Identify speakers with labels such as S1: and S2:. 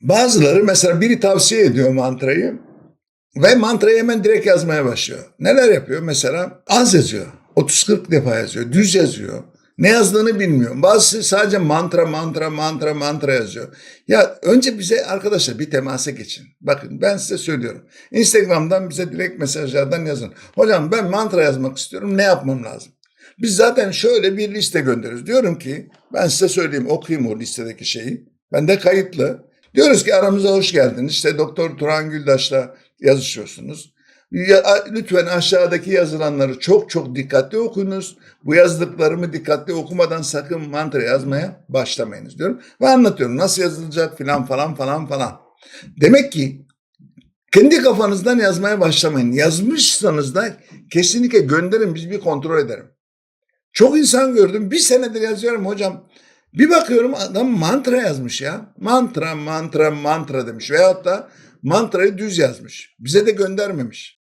S1: Bazıları mesela biri tavsiye ediyor mantrayı ve mantrayı hemen direkt yazmaya başlıyor. Neler yapıyor? Mesela az yazıyor. 30-40 defa yazıyor. Düz yazıyor. Ne yazdığını bilmiyor. Bazısı sadece mantra mantra mantra mantra yazıyor. Ya önce bize arkadaşlar bir temasa geçin. Bakın ben size söylüyorum. Instagram'dan bize direkt mesajlardan yazın. Hocam ben mantra yazmak istiyorum. Ne yapmam lazım? Biz zaten şöyle bir liste gönderiyoruz. Diyorum ki ben size söyleyeyim okuyayım o listedeki şeyi. Ben de kayıtlı. Diyoruz ki aramıza hoş geldiniz. İşte Doktor Turan Güldaş'la yazışıyorsunuz. Ya, lütfen aşağıdaki yazılanları çok çok dikkatli okuyunuz. Bu yazdıklarımı dikkatli okumadan sakın mantra yazmaya başlamayınız diyorum. Ve anlatıyorum nasıl yazılacak filan falan falan falan. Demek ki kendi kafanızdan yazmaya başlamayın. Yazmışsanız da kesinlikle gönderin biz bir kontrol ederim. Çok insan gördüm. Bir senedir yazıyorum hocam. Bir bakıyorum adam mantra yazmış ya. Mantra, mantra, mantra demiş. Veyahut da mantrayı düz yazmış. Bize de göndermemiş.